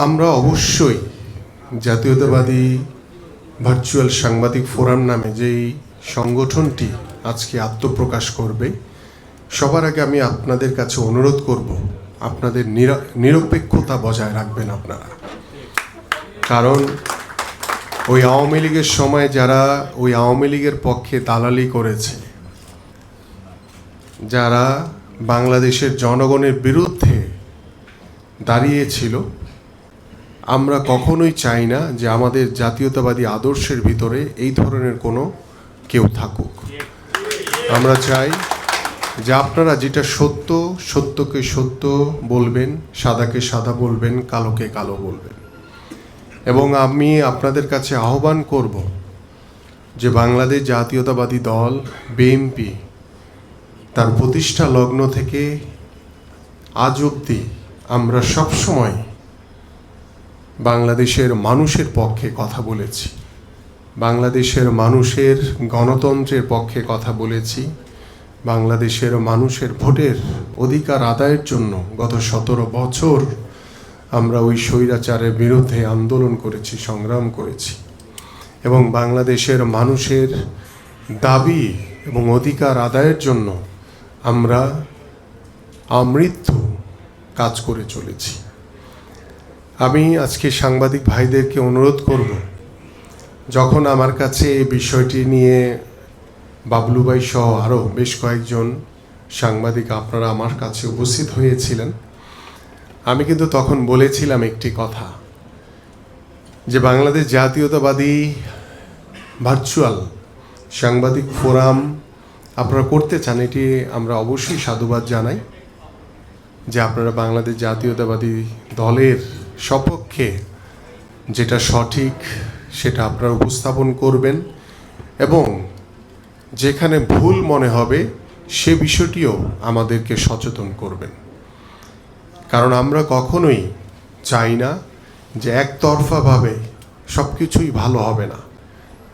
আমরা অবশ্যই জাতীয়তাবাদী ভার্চুয়াল সাংবাদিক ফোরাম নামে যেই সংগঠনটি আজকে আত্মপ্রকাশ করবে, সবার আগে আমি আপনাদের কাছে অনুরোধ করব, আপনাদের নিরা- নিরপেক্ষতা বজায় রাখবেন আপনারা। কারণ ওই আওয়ামী লীগের সময় যারা ওই আওয়ামী লীগের পক্ষে দালালি করেছে, যারা বাংলাদেশের জনগণের বিরুদ্ধে দাঁড়িয়েছিল আমরা কখনোই চাই না যে আমাদের জাতীয়তাবাদী আদর্শের ভিতরে এই ধরনের কোনো কেউ থাকুক। আমরা চাই যে আপনারা যেটা সত্য, সত্যকে সত্য বলবেন, সাদাকে সাদা বলবেন, কালোকে কালো বলবেন। এবং আমি আপনাদের কাছে আহ্বান করব যে বাংলাদেশ জাতীয়তাবাদী দল বিএনপি তার প্রতিষ্ঠা লগ্ন থেকে আজ অবধি আমরা সবসময় বাংলাদেশের মানুষের পক্ষে কথা বলেছি। বাংলাদেশের মানুষের গণতন্ত্রের পক্ষে কথা বলেছি। বাংলাদেশের মানুষের ভোটের অধিকার আদায়ের জন্য গত সতেরো বছর আমরা ওই স্বৈরাচারের বিরুদ্ধে আন্দোলন করেছি, সংগ্রাম করেছি। এবং বাংলাদেশের মানুষের দাবি এবং অধিকার আদায়ের জন্য আমরা আমৃত্যু কাজ করে চলেছি। আমি আজকে সাংবাদিক ভাইদেরকে অনুরোধ করব, যখন আমার কাছে এই বিষয়টি নিয়ে বাবলুবাই সহ আরও বেশ কয়েকজন সাংবাদিক আপনারা আমার কাছে উপস্থিত হয়েছিলেন, আমি কিন্তু তখন বলেছিলাম একটি কথা, যে বাংলাদেশ জাতীয়তাবাদী ভার্চুয়াল সাংবাদিক ফোরাম আপনারা করতে চান, এটি আমরা অবশ্যই সাধুবাদ জানাই যে আপনারা বাংলাদেশ জাতীয়তাবাদী দলের সপক্ষে যেটা সঠিক, সেটা আপনারা উপস্থাপন করবেন এবং যেখানে ভুল মনে হবে, সে বিষয়টিও আমাদেরকে সচেতন করবেন। কারণ আমরা কখনোই চাই না যে একতরফাভাবে সব কিছুই ভালো হবে না।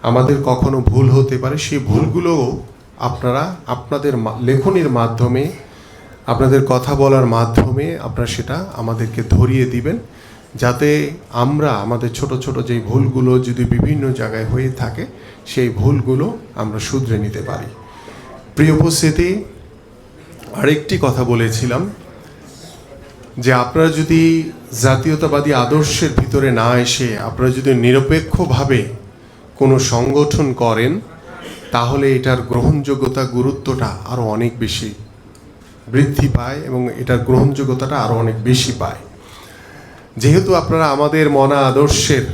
আমাদের কখনো ভুল হতে পারে, সেই ভুলগুলোও আপনারা আপনাদের লেখনির মাধ্যমে, আপনাদের কথা বলার মাধ্যমে আপনারা সেটা আমাদেরকে ধরিয়ে দিবেন। যাতে আমরা, আমাদের ছোট ছোট যেই ভুলগুলো যদি বিভিন্ন জায়গায় হয়ে থাকে, সেই ভুলগুলো আমরা শুধরে নিতে পারি। প্রিয় উপস্থিতি, আরেকটি কথা বলেছিলাম যে আপনারা যদি জাতীয়তাবাদী আদর্শের ভিতরে না এসে, আপনারা যদি নিরপেক্ষভাবে কোনো সংগঠন করেন, তাহলে এটার গ্রহণযোগ্যতা গুরুত্বটা আরও অনেক বেশি বৃদ্ধি পায় এবং এটার গ্রহণযোগ্যতাটা আরও অনেক বেশি পায়। যেহেতু আপনারা আমাদের মনা আদর্শের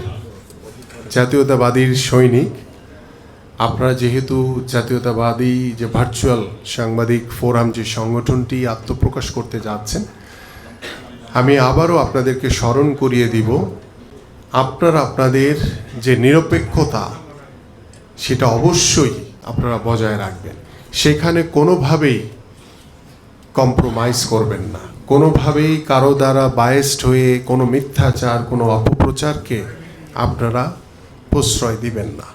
জাতীয়তাবাদীর সৈনিক, আপনারা যেহেতু জাতীয়তাবাদী যে ভার্চুয়াল সাংবাদিক ফোরাম যে সংগঠনটি আত্মপ্রকাশ করতে যাচ্ছেন, আমি আবারও আপনাদেরকে স্মরণ করিয়ে দিব, আপনারা আপনাদের যে নিরপেক্ষতা, সেটা অবশ্যই আপনারা বজায় রাখবেন। সেখানে কোনোভাবেই কম্প্রোমাইজ করবেন না। কোনোভাবেই কারও দ্বারা বায়েস্ট হয়ে কোনো মিথ্যাচার কোনো অপপ্রচারকে আপনারা প্রশ্রয় দিবেন না।